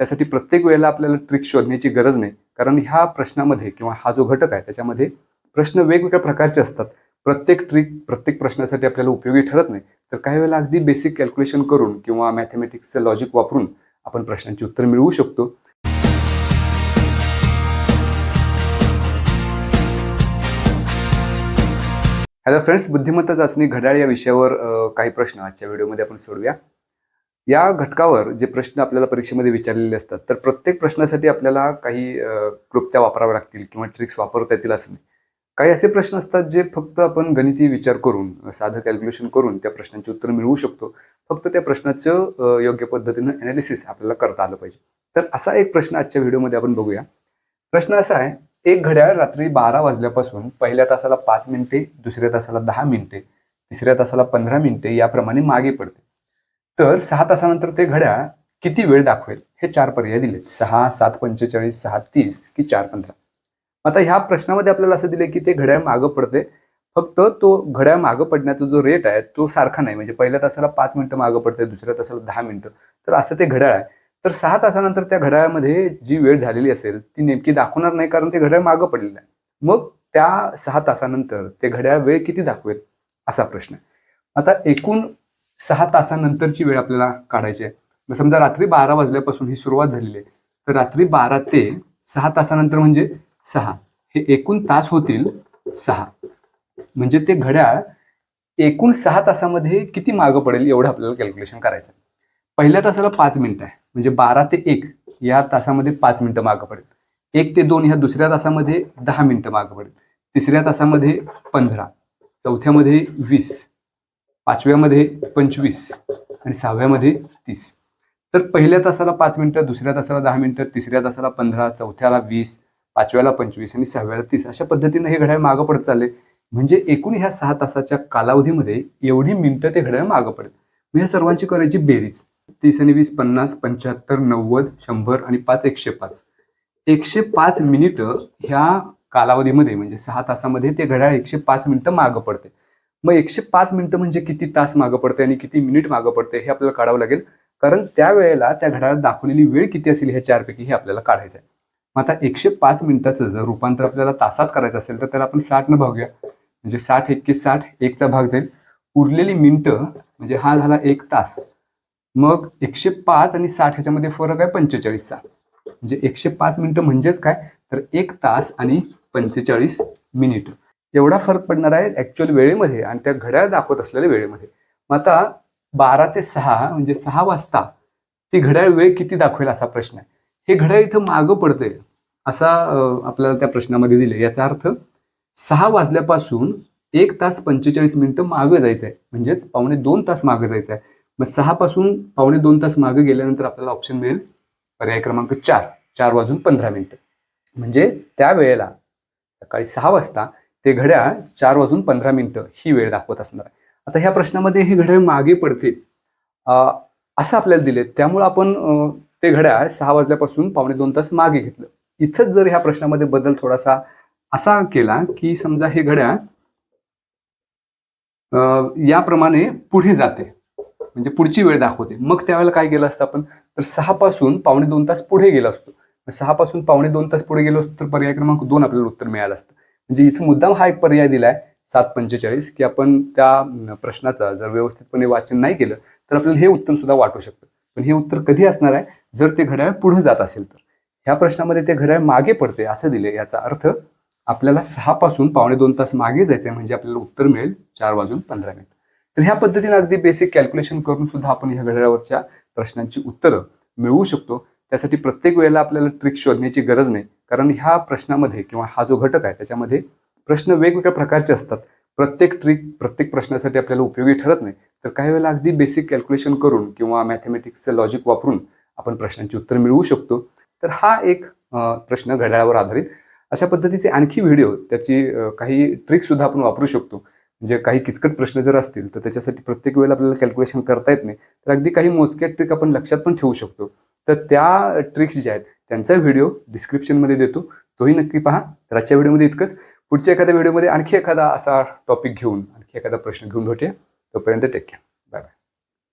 त्यासाठी प्रत्येक वेळेला आपल्याला ट्रिक शोधण्याची गरज नाही. कारण ह्या प्रश्नामध्ये किंवा हा जो घटक आहे त्याच्यामध्ये प्रश्न वेगवेगळ्या प्रकारचे असतात. प्रत्येक ट्रिक प्रत्येक प्रश्नासाठी आपल्याला उपयोगी ठरत नाही. तर काही वेळेला अगदी बेसिक कॅल्क्युलेशन करून किंवा मॅथमॅटिक्सचं लॉजिक वापरून आपण प्रश्नांची उत्तर मिळवू शकतो. हॅलो फ्रेंड्स बुद्धिमत्ता चाचणी घड्याळ या विषयावर काही प्रश्न आजच्या व्हिडिओमध्ये आपण सोडूया. या घटकावर जे प्रश्न आपल्याला परीक्षेमध्ये विचारलेले असतात तर प्रत्येक प्रश्नासाठी आपल्याला काही क्लुप्त्या वापराव्या लागतील किंवा ट्रिक्स वापरता येतील असं नाही. काही असे प्रश्न असतात जे फक्त आपण गणिती विचार करून साधं कॅल्क्युलेशन करून त्या प्रश्नांची उत्तर मिळवू शकतो. फक्त त्या प्रश्नाचं योग्य पद्धतीनं अनालिसिस आपल्याला करता आलं पाहिजे. तर असा एक प्रश्न आजच्या व्हिडिओमध्ये आपण बघूया. प्रश्न असा आहे एक घड्याळ रात्री बारा वाजल्यापासून पहिल्या तासाला पाच मिनिटे दुसऱ्या तासाला दहा मिनिटे तिसऱ्या तासाला पंधरा मिनिटे याप्रमाणे मागे पडते. तर सहा तासानंतर ते घड्याळ किती वेळ दाखवेल? हे चार पर्याय दिलेत. सहा सात पंचेचाळीस सहा तीस की चार पंधरा. आता ह्या प्रश्नामध्ये आपल्याला असं दिलं की ते घड्याळ मागं पडते फक्त तो घड्याळ मागं पडण्याचा जो रेट आहे तो सारखा नाही. म्हणजे पहिल्या तासाला पाच मिनिटं मागं पडते दुसऱ्या तासाला दहा मिनिटं. तर असं ते घड्याळ आहे. तर सहा तासानंतर त्या घड्याळामध्ये जी वेळ झालेली असेल ती नेमकी दाखवणार नाही कारण ते घड्याळ मागं पडलेलं आहे. मग त्या सहा तासानंतर ते घड्याळ वेळ किती दाखवेल? असा प्रश्न आता एकूण सहा तासानंतरची वेळ आपल्याला काढायची आहे. मग समजा रात्री बारा वाजल्यापासून ही सुरुवात झालेली आहे. तर रात्री बारा ते सहा तासानंतर म्हणजे सहा. हे एकूण तास होतील सहा. म्हणजे ते घड्याळ एकूण सहा तासामध्ये किती मागं पडेल एवढं आपल्याला कॅल्क्युलेशन करायचं आहे. पहिल्या तासाला पाच मिनिटं आहे. म्हणजे बारा ते एक या तासामध्ये पाच मिनिटं मागं पडेल. एक ते दोन ह्या दुसऱ्या तासामध्ये दहा मिनिटं मागं पडेल. तिसऱ्या तासामध्ये पंधरा. चौथ्यामध्ये वीस. पाचव्यामध्ये पंचवीस आणि सहाव्यामध्ये तीस. तर पहिल्या तासाला पाच मिनिटं दुसऱ्या तासाला दहा मिनटं तिसऱ्या तासाला पंधरा चौथ्याला वीस पाचव्याला पंचवीस आणि सहाव्याला तीस अशा पद्धतीनं हे घड्याळ मागं पडत चालले. म्हणजे एकूण ह्या सहा तासाच्या कालावधीमध्ये एवढी मिनटं ते घड्याळ मागं पडेल मग ह्या सर्वांची करायची बेरीज. तीस आणि वीस पन्नास पंच्याहत्तर नव्वद शंभर आणि पाच एकशे पाच. एकशे पाच मिनिटं ह्या कालावधीमध्ये म्हणजे सहा तासामध्ये ते घड्याळ एकशे पाच मिनिटं मागं पडते. मग एकशे पाच मिनिटं म्हणजे किती तास मागं पडते आणि किती मिनिट मागं पडते हे आपल्याला काढावं लागेल. कारण त्या वेळेला त्या घड्याळात दाखवलेली वेळ किती असेल ह्या चारपैकी हे आपल्याला काढायचं आहे. मग आता एकशे पाच मिनिटाचं जर रूपांतर आपल्याला तासात करायचं असेल तर त्याला आपण साठ न भागूया म्हणजे साठ एक्के साठ एकचा भाग जाईल. उरलेली मिनटं म्हणजे हा झाला एक तास. मग एकशे पाच आणि साठ ह्याच्यामध्ये फरक आहे पंचेचाळीसचा. म्हणजे एकशे पाच मिनिटं म्हणजेच काय? तर एक तास आणि पंचेचाळीस मिनिट. एवढा फरक पडणार आहे ऍक्च्युअल वेळेमध्ये आणि त्या घड्याळ दाखवत असलेल्या वेळेमध्ये. मग आता बारा ते सहा म्हणजे सहा वाजता ती घड्याळ वेळ किती दाखवेल असा प्रश्न आहे. हे घड्याळ इथं मागं पडतंय असा आपल्याला त्या प्रश्नामध्ये दिले याचा अर्थ सहा वाजल्यापासून एक तास पंचेचाळीस मिनिटं मागं जायचं आहे म्हणजेच पावणे दोन तास मागं जायचं आहे मग सहापासून पावणे दोन तास मागं गेल्यानंतर आपल्याला ऑप्शन मिळेल पर्याय क्रमांक चार. चार वाजून पंधरा मिनिटं. म्हणजे त्या वेळेला सकाळी सहा वाजता ते घड्याळ चार वाजून पंधरा मिनिटं ही वेळ दाखवत असणार आहे. आता ह्या प्रश्नामध्ये हे घड्याळ मागे पडते असं आपल्याला दिले त्यामुळे आपण ते घड्याळ सहा वाजल्यापासून पावणे दोन तास मागे घेतलं. इथंच जर ह्या प्रश्नामध्ये बदल थोडासा असा केला की समजा हे घड्याळ याप्रमाणे पुढे जाते. म्हणजे पुढची वेळ दाखवते. मग त्यावेळेला काय केलं असतं आपण? तर सहा पासून पावणे दोन तास पुढे गेलो असतो. सहा पासून पावणे दोन तास पुढे गेलो असतो तर पर्याय क्रमांक दोन आपल्याला उत्तर मिळालं असतं. म्हणजे इथं मुद्दाम हा एक पर्याय दिलाय सात पंचेचाळीस की आपण त्या प्रश्नाचा जर व्यवस्थितपणे वाचन नाही केलं तर आपल्याला हे उत्तर सुद्धा वाटू शकतं. पण हे उत्तर कधी असणार आहे? जर ते घड्याळ पुढे जात असेल तर. ह्या प्रश्नामध्ये ते घड्याळ मागे पडते असं दिले याचा अर्थ आपल्याला सहा पासून पावणे दोन तास मागे जायचं म्हणजे आपल्याला उत्तर मिळेल चार वाजून पंधरा मिनिट. तर ह्या पद्धतीने अगदी बेसिक कॅल्क्युलेशन करून सुद्धा आपण ह्या घड्याळावरच्या प्रश्नांची उत्तरं मिळवू शकतो. त्यासाठी प्रत्येक वेळेला आपल्याला ट्रिक शोधण्याची गरज नाही. कारण ह्या प्रश्नामध्ये किंवा हा जो घटक आहे त्याच्यामध्ये प्रश्न वेगवेगळ्या प्रकारचे असतात. प्रत्येक ट्रिक प्रत्येक प्रश्नासाठी आपल्याला उपयोगी ठरत नाही. तर काही वेळेला अगदी बेसिक कॅल्क्युलेशन करून किंवा मॅथमॅटिक्सचं लॉजिक वापरून आपण प्रश्नांची उत्तर मिळवू शकतो. तर हा एक प्रश्न घड्याळावर आधारित. अशा पद्धतीचे आणखी व्हिडिओ त्याची काही ट्रिक्ससुद्धा आपण वापरू शकतो. म्हणजे काही किचकट प्रश्न जर असतील तर त्याच्यासाठी प्रत्येक वेळेला आपल्याला कॅल्क्युलेशन करता येत नाही. तर अगदी काही मोजक्या ट्रिक आपण लक्षात पण ठेवू शकतो. तर त्या ट्रिक्स ज्या आहेत त्यांचा व्हिडिओ डिस्क्रिप्शनमध्ये देतो. तोही नक्की पहा. तर आजच्या व्हिडिओमध्ये इतकंच. पुढच्या एखाद्या व्हिडिओमध्ये आणखी एखादा असा टॉपिक घेऊन आणखी एखादा प्रश्न घेऊन भेटूया. तोपर्यंत टेक केअर